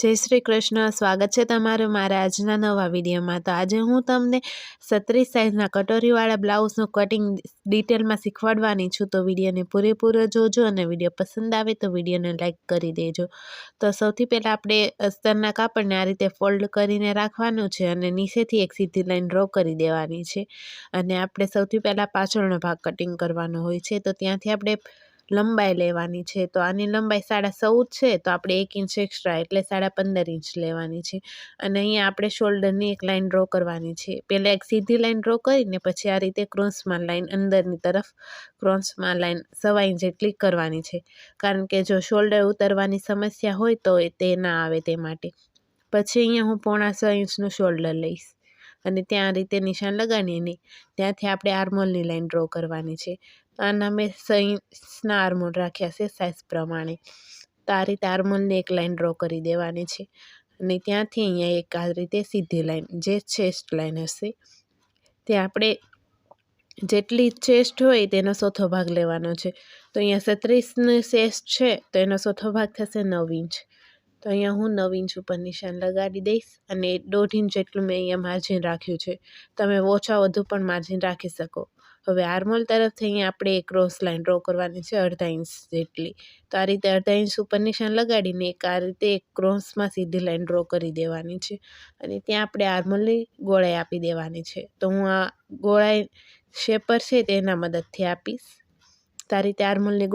જય શ્રી કૃષ્ણ. સ્વાગત છે તમારું મારા આજના નવા વિડીયોમાં. તો આજે હું તમને સત્રીસ સાઇઝના કટોરીવાળા બ્લાઉઝનું કટિંગ ડિટેલમાં શીખવાડવાની છું. તો વિડીયોને પૂરેપૂરો જોજો અને વીડિયો પસંદ આવે તો વિડીયોને લાઇક કરી દેજો. તો સૌથી પહેલાં આપણે અસ્તરના કાપડને આ રીતે ફોલ્ડ કરીને રાખવાનું છે અને નીચેથી એક સીધી લાઈન ડ્રો કરી દેવાની છે. અને આપણે સૌથી પહેલાં પાછળનો ભાગ કટિંગ કરવાનો હોય છે. તો ત્યાંથી આપણે લંબાઈ લેવાની છે. તો આની લંબાઈ સાડા ચૌદ છે, તો આપણે એક ઇંચ એક્સ્ટ્રા એટલે સાડા પંદર ઇંચ લેવાની છે. અને અહીંયા આપણે શોલ્ડરની એક લાઇન ડ્રો કરવાની છે. પહેલાં એક સીધી લાઇન ડ્રો કરીને પછી આ રીતે ક્રોસમાં લાઇન અંદરની તરફ ક્રોસમાં લાઇન સવા ઇંચ જેટલી કરવાની છે. કારણ કે જો શોલ્ડર ઉતરવાની સમસ્યા હોય તો તે ના આવે તે માટે. પછી અહીંયા હું પોણા છ ઇંચનું શોલ્ડર લઈશ. અને ત્યાં રીતે નિશાન લગાડીને ત્યાંથી આપણે આર્મોલની લાઇન ડ્રો કરવાની છે. આના મેં સઈસના આર્મોલ રાખ્યા છે સાઇઝ પ્રમાણે તો આ એક લાઇન ડ્રો કરી દેવાની છે અને ત્યાંથી અહીંયા એક આ રીતે સીધી લાઇન જે ચેસ્ટ લાઇન હશે તે આપણે જેટલી ચેસ્ટ હોય તેનો ચોથો ભાગ લેવાનો છે તો અહીંયા સત્રીસની ચેસ્ટ છે તો એનો ચોથો ભાગ થશે નવ ઇંચ તો અહીંયા હું નવ ઇંચ ઉપર નિશાન લગાડી દઈશ અને દોઢ ઇંચ જેટલું મેં અહીંયા માર્જિન રાખ્યું છે તમે ઓછા વધુ પણ માર્જિન રાખી શકો હવે આર્મોલ તરફથી અહીંયા આપણે ક્રોસ લાઇન ડ્રો કરવાની છે અડધા ઇંચ જેટલી. તો આ રીતે અડધા ઇંચ ઉપર નિશાન લગાડીને એક આ રીતે એક ક્રોસમાં સીધી લાઇન ડ્રો કરી દેવાની છે. અને ત્યાં આપણે આર્મોલની ગોળાઈ આપી દેવાની છે. તો હું આ ગોળાઈ શેપર છે તેના મદદથી આપીશ. આ રીતે આર્મોલની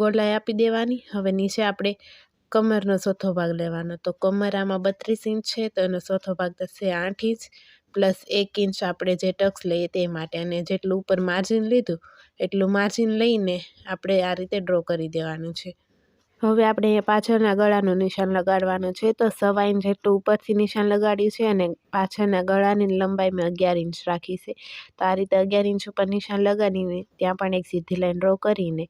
ગોળાઈ આપી દેવાની. હવે નીચે આપણે કમરનો ચોથો ભાગ લેવાનો. તો કમર આમાં બત્રીસ ઇંચ છે, તો એનો ચોથો ભાગ થશે આઠ ઇંચ પ્લસ એક ઇંચ આપણે જે ટક્સ લઈએ તે માટે અને જેટલું ઉપર માર્જિન લીધું, એટલું માર્જિન લઈને આપણે આ રીતે ડ્રો કરી દેવાનું છે. હવે આપણે અહીંયા પાછળના ગળાનું નિશાન લગાડવાનું છે. તો સવા ઇંચ જેટલું ઉપરથી નિશાન લગાડ્યું છે અને પાછળના ગળાની લંબાઈ મેં અગિયાર ઇંચ રાખી છે. તો આ રીતે અગિયાર ઇંચ ઉપર નિશાન લગાડીને ત્યાં પણ એક સીધી લાઈન ડ્રો કરીને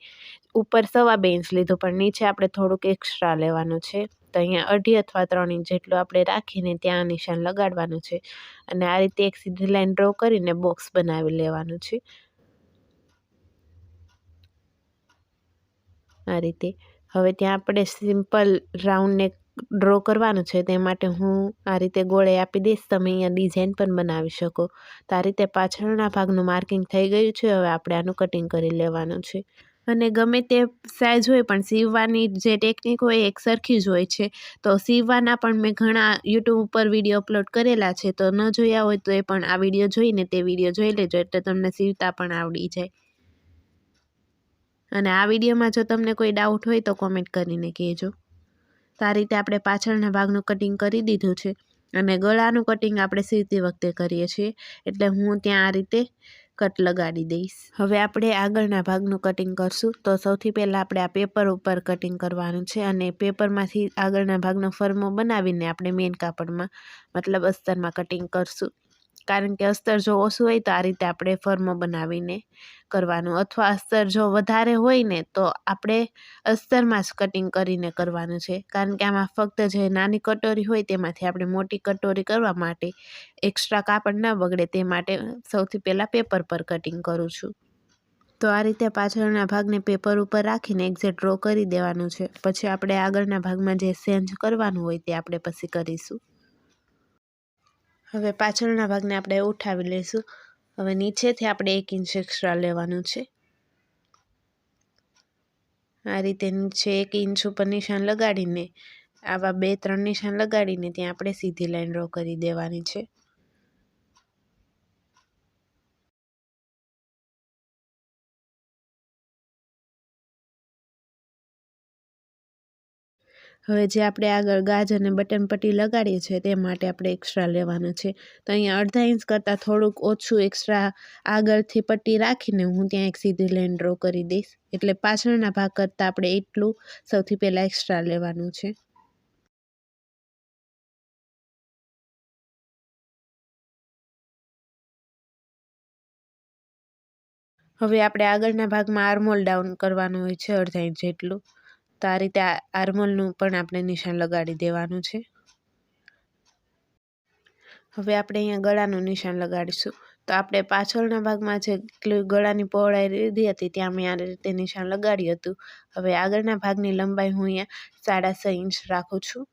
ઉપર સવા બે ઇંચ લીધું. પણ નીચે આપણે થોડુંક એક્સ્ટ્રા લેવાનું છે. તો અહીંયા અઢી અથવા ત્રણ ઇંચ જેટલું આપણે રાખીને ત્યાં નિશાન લગાડવાનું છે. અને આ રીતે એક સીધી લાઈન ડ્રો કરીને બોક્સ બનાવી લેવાનું છે. આ રીતે. હવે ત્યાં આપણે સિમ્પલ રાઉન્ડને ડ્રો કરવાનું છે, તે માટે હું આ રીતે ગોળે આપી દઈશ. તમે અહીંયા ડિઝાઇન પણ બનાવી શકો. તો આ રીતે પાછળના ભાગનું માર્કિંગ થઈ ગયું છે, હવે આપણે આનું કટિંગ કરી લેવાનું છે. અને ગમે તે સાઇઝ હોય પણ સીવવાની જે ટેકનિક હોય એક સરખી જ હોય છે. તો સીવવાના પણ મેં ઘણા યુટ્યુબ ઉપર વીડિયો અપલોડ કરેલા છે. તો ન જોયા હોય તો એ પણ આ વીડિયો જોઈને તે વીડિયો જોઈ લેજો, એટલે તમને સીવતા પણ આવડી જાય. અને આ વિડીયોમાં જો તમને કોઈ ડાઉટ હોય તો કોમેન્ટ કરીને કહેજો. તો આ રીતે આપણે પાછળના ભાગનું કટિંગ કરી દીધું છે. અને ગળાનું કટિંગ આપણે સીવતી વખતે કરીએ છીએ. એટલે હું ત્યાં આ રીતે કટ લગાડી દઈશ. હવે આપણે આગળના ભાગનું કટિંગ કરશું. તો સૌથી પહેલાં આપણે આ પેપર ઉપર કટિંગ કરવાનું છે અને પેપરમાંથી આગળના ભાગનો ફર્મો બનાવીને આપણે મેન કાપડમાં, મતલબ અસ્તરમાં કટિંગ કરશું. કારણ કે અસ્તર જો ઓછું હોય તો આ રીતે આપણે ફર્મો બનાવીને કરવાનું. અથવા અસ્તર જો વધારે હોય ને, તો આપણે અસ્તરમાં જ કટિંગ કરીને કરવાનું છે. કારણ કે આમાં ફક્ત જે નાની કટોરી હોય તેમાંથી આપણે મોટી કટોરી કરવા માટે એક્સ્ટ્રા કાપડ ન બગડે તે માટે સૌથી પહેલાં પેપર પર કટિંગ કરું છું. તો આ રીતે પાછળના ભાગને પેપર ઉપર રાખીને એક્ઝેટ ડ્રો કરી દેવાનું છે. પછી આપણે આગળના ભાગમાં જે સેન્જ કરવાનું હોય તે આપણે પછી કરીશું. હવે પાછળના ભાગને આપણે ઉઠાવી લઈશું. હવે નીચેથી આપણે એક ઇંચ એક્સ્ટ્રા લેવાનું છે. આ રીતે નીચે એક ઇંચ ઉપર નિશાન લગાડીને આવા બે, ત્રણ નિશાન લગાડીને ત્યાં આપણે સીધી લાઈન ડ્રો કરી દેવાની છે. હવે જે આપણે આગળ ગાજ અને બટન પટ્ટી લગાડીએ છીએ તે માટે આપણે એક્સ્ટ્રા લેવાનું છે. તો અહીંયા અડધા ઇંચ કરતાં થોડુંક ઓછું એક્સ્ટ્રા આગળથી પટ્ટી રાખીને હું ત્યાં એક સીધી લાઈન ડ્રો કરી દઈશ. એટલે પાછળના ભાગ કરતાં આપણે એટલું સૌથી પહેલાં એક્સ્ટ્રા લેવાનું છે. હવે આપણે આગળના ભાગમાં આર્મોલ ડાઉન કરવાનું હોય છે અડધા ઇંચ જેટલું. તો આ રીતે આર્મોલનું પણ આપણે નિશાન લગાડી દેવાનું છે. હવે આપણે અહીંયા ગળાનું નિશાન લગાડીશું. તો આપણે પાછળના ભાગમાં જે ગળાની પહોળાઈ લીધી હતી ત્યાં મેં આ રીતે નિશાન લગાડ્યું હતું. હવે આગળના ભાગની લંબાઈ હું અહીંયા સાડા છ ઇંચ રાખું છું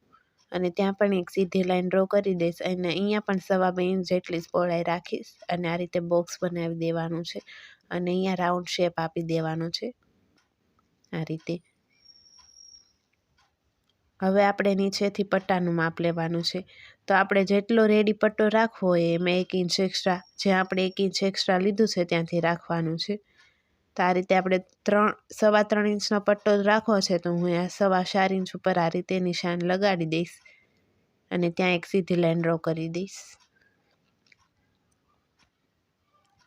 અને ત્યાં પણ એક સીધી લાઈન ડ્રો કરી દઈશ અને અહીંયા પણ સવા બે ઇંચ જેટલી જ પહોળાઈ રાખીશ અને આ રીતે બોક્સ બનાવી દેવાનું છે અને અહીંયા રાઉન્ડ શેપ આપી દેવાનો છે. આ રીતે. હવે આપણે નીચેથી પટ્ટાનું માપ લેવાનું છે. તો આપણે જેટલો રેડી પટ્ટો રાખવો હોય એમાં એક ઇંચ એક્સ્ટ્રા જ્યાં આપણે એક ઇંચ એક્સ્ટ્રા લીધું છે ત્યાંથી રાખવાનું છે. તો આ રીતે આપણે ત્રણ, સવા ત્રણ ઇંચનો પટ્ટો રાખવો છે તો હું આ સવા ચાર ઇંચ ઉપર આ રીતે નિશાન લગાડી દઈશ. અને ત્યાં એક સીધી લાઈન ડ્રો કરી દઈશ.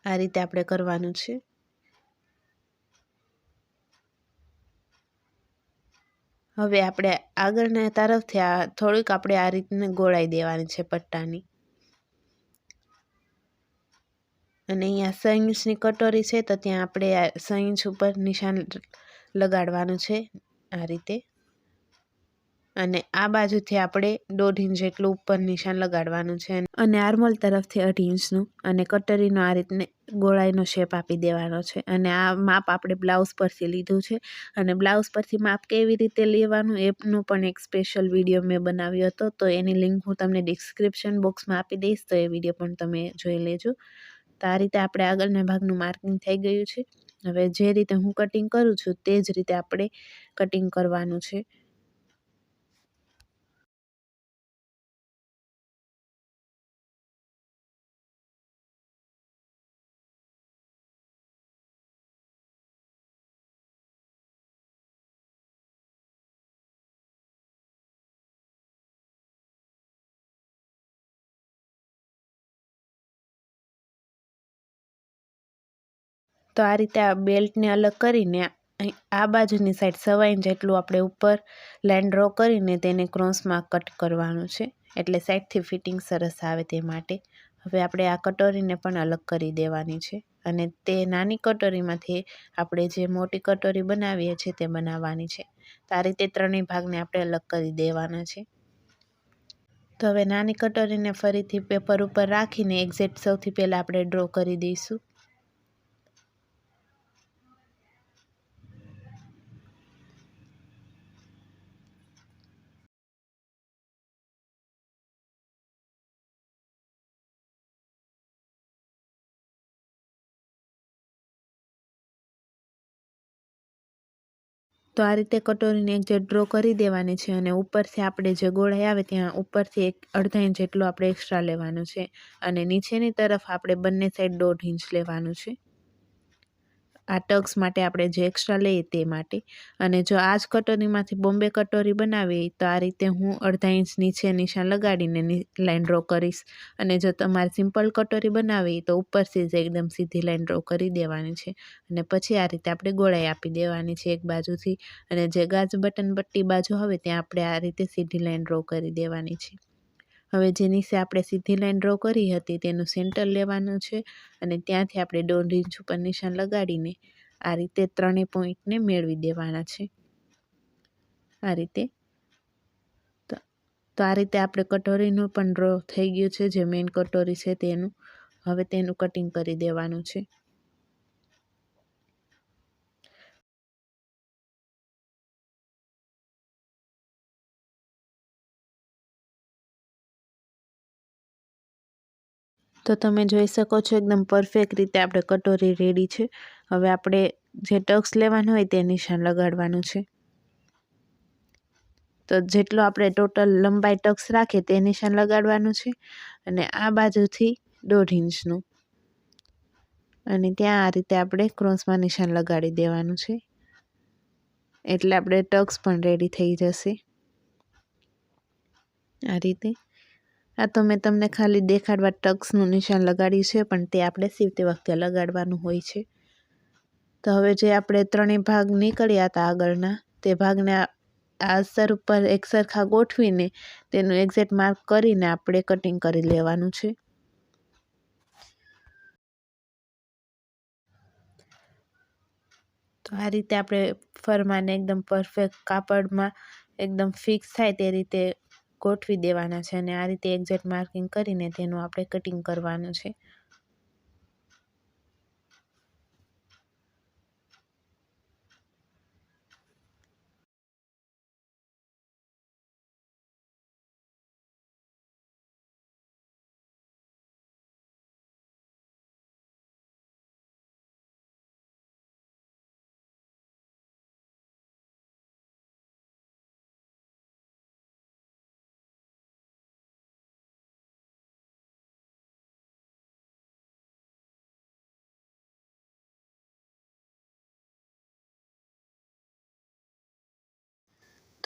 આ રીતે આપણે કરવાનું છે. હવે આપણે આગળના તરફથી આ થોડીક આપણે આ રીતને ગોળાઈ દેવાની છે પટ્ટાની. અને અહીંયા સ ઇંચની કટોરી છે તો ત્યાં આપણે સ ઇંચ ઉપર નિશાન લગાડવાનું છે આ રીતે. અને આ બાજુથી આપણે દોઢ ઇંચ જેટલું ઉપર નિશાન લગાડવાનું છે. અને આર્મોલ તરફથી અઢી ઇંચનું અને કટરીનો આ રીતને ગોળાઈનો શેપ આપી દેવાનો છે. અને આ માપ આપણે બ્લાઉઝ પરથી લીધું છે. અને બ્લાઉઝ પરથી માપ કેવી રીતે લેવાનું એનો પણ એક સ્પેશિયલ વીડિયો મેં બનાવ્યો હતો. તો એની લિંક હું તમને ડિસ્ક્રિપ્શન બોક્સમાં આપી દઈશ. તો એ વીડિયો પણ તમે જોઈ લેજો. તો આ રીતે આપણે આગળના ભાગનું માર્કિંગ થઈ ગયું છે. હવે જે રીતે હું કટિંગ કરું છું, તે જ રીતે આપણે કટિંગ કરવાનું છે. તો આ રીતે આ બેલ્ટને અલગ કરીને આ બાજુની સાઈડ સવા ઇંચ જેટલું આપણે ઉપર લાઈન ડ્રો કરીને તેને ક્રોસમાં કટ કરવાનું છે. એટલે સાઈડથી ફિટિંગ સરસ આવે તે માટે. હવે આપણે આ કટોરીને પણ અલગ કરી દેવાની છે. અને તે નાની કટોરીમાંથી આપણે જે મોટી કટોરી બનાવીએ છીએ તે બનાવવાની છે. તો આ રીતે ત્રણેય ભાગને આપણે અલગ કરી દેવાના છે. તો હવે નાની કટોરીને ફરીથી પેપર ઉપર રાખીને એક્ઝેક્ટ સૌથી પહેલાં આપણે ડ્રો કરી દઈશું. તો આ રીતે કટોરીને એક જે ડ્રો કરી દેવાની છે અને ઉપરથી આપણે જે ગોળાઈ આવે ત્યાં ઉપરથી એક અડધા ઇંચ જેટલું આપણે એક્સ્ટ્રા લેવાનું છે અને નીચેની તરફ આપણે બંને સાઈડ દોઢ ઇંચ લેવાનું છે. આ ટક્સ માટે આપણે જે એક્સ્ટ્રા લઈએ તે માટે. અને જો આ જ કટોરીમાંથી બોમ્બે કટોરી બનાવી તો આ રીતે હું અડધા ઇંચ નીચે નિશાન લગાડીને લાઈન ડ્રો કરીશ. અને જો તમારે સિમ્પલ કટોરી બનાવી તો ઉપરથી જ એકદમ સીધી લાઈન ડ્રો કરી દેવાની છે. અને પછી આ રીતે આપણે ગોળાઈ આપી દેવાની છે એક બાજુથી. અને જે ગાજ બટન પટ્ટી બાજુ હવે ત્યાં આપણે આ રીતે સીધી લાઈન ડ્રો કરી દેવાની છે. હવે જે નીચે આપણે સીધી લાઈન ડ્રો કરી હતી તેનું સેન્ટર લેવાનું છે અને ત્યાંથી આપણે દોઢ ઇંચ ઉપર નિશાન લગાડીને આ રીતે ત્રણેય પોઈન્ટને મેળવી દેવાના છે. આ રીતે. તો આ રીતે આપણે કટોરીનું પણ ડ્રો થઈ ગયું છે, જે મેઇન કટોરી છે તેનું. હવે તેનું કટિંગ કરી દેવાનું છે. તો તમે જોઈ શકો છો એકદમ પરફેક્ટ રીતે આપણે કટોરી રેડી છે. હવે આપણે જે ટક્સ લેવાનું હોય તે નિશાન લગાડવાનું છે. તો જેટલો આપણે ટોટલ લંબાઈ ટક્સ રાખીએ તે નિશાન લગાડવાનું છે અને આ બાજુથી દોઢ ઇંચનું. અને ત્યાં આ રીતે આપણે ક્રોસમાં નિશાન લગાડી દેવાનું છે. એટલે આપણે ટક્સ પણ રેડી થઈ જશે. આ રીતે. આ તો મેં તમને ખાલી દેખાડવા ટક્સનું નિશાન લગાડ્યું છે, પણ તે આપણે સીવતી વખતે લગાડવાનું હોય છે. તો હવે જે આપણે ત્રણેય ભાગ નીકળ્યા હતા આગળના, તે ભાગને આ સર ઉપર એક સરખા ગોઠવીને તેનું એક્ઝેક્ટ માર્ક કરીને આપણે કટિંગ કરી લેવાનું છે. તો આ રીતે આપણે ફરમાને એકદમ પરફેક્ટ કાપડમાં એકદમ ફિક્સ થાય તે રીતે ગોઠવી દેવાના છે અને આ રીતે એક્ઝેટ માર્કિંગ કરીને તેનું આપણે કટિંગ કરવાનું છે.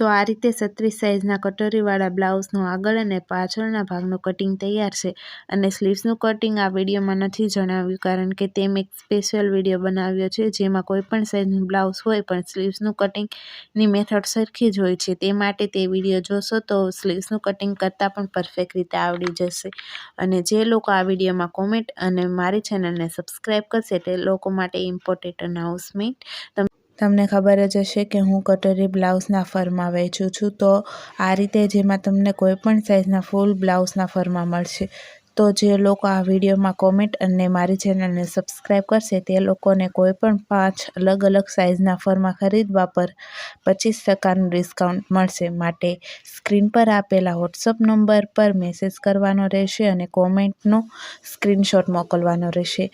તો આ રીતે છત્રીસ સાઇઝના કટોરીવાળા બ્લાઉઝનું આગળ અને પાછળના ભાગનું કટિંગ તૈયાર છે અને સ્લીવ્સનું કટિંગ આ વિડીયોમાં નથી જણાવ્યું કારણ કે તે મેં એક સ્પેશિયલ વીડિયો બનાવ્યો છે જેમાં કોઈપણ સાઇઝનું બ્લાઉઝ હોય પણ સ્લીવ્સનું કટિંગની મેથડ સરખી જ હોય છે. તે માટે તે વીડિયો જોશો તો સ્લીવ્સનું કટિંગ કરતાં પણ પરફેક્ટ રીતે આવડી જશે. અને જે લોકો આ વિડીયોમાં કોમેન્ટ અને મારી ચેનલને સબસ્ક્રાઈબ કરશે તે લોકો માટે ઇમ્પોર્ટન્ટ અનાઉન્સમેન્ટ. તમને ખબર જ હશે કે હું કટોરી બ્લાઉઝના ફરમાં વેચું છું. તો આ રીતે જેમાં તમને કોઈપણ સાઇઝના ફૂલ બ્લાઉઝના ફરમાં મળશે. તો જે લોકો આ વિડીયોમાં કોમેન્ટ અને મારી ચેનલને સબસ્ક્રાઈબ કરશે, તે લોકોને કોઈપણ પાંચ અલગ અલગ સાઇઝના ફરમાં ખરીદવા પર પચીસ ટકાનું ડિસ્કાઉન્ટ મળશે. માટે સ્ક્રીન પર આપેલા વોટ્સઅપ નંબર પર મેસેજ કરવાનો રહેશે અને કોમેન્ટનો સ્ક્રીનશોટ મોકલવાનો રહેશે.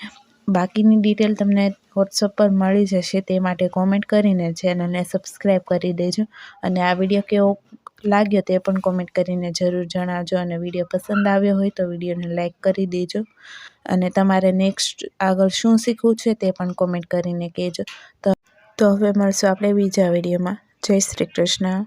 બાકીની ડિટેલ તમને વોટ્સઅપ પર મળી જશે તે માટે કોમેન્ટ કરીને ચેનલને સબસ્ક્રાઈબ કરી દેજો. અને આ વીડિયો કેવો લાગ્યો તે પણ કોમેન્ટ કરીને જરૂર જણાવજો. અને વીડિયો પસંદ આવ્યો હોય તો વિડીયોને લાઇક કરી દેજો. અને તમારે નેક્સ્ટ આગળ શું શીખવું છે તે પણ કોમેન્ટ કરીને કહેજો. તો તો હવે મળશું આપણે બીજા વિડીયોમાં જય શ્રી કૃષ્ણ.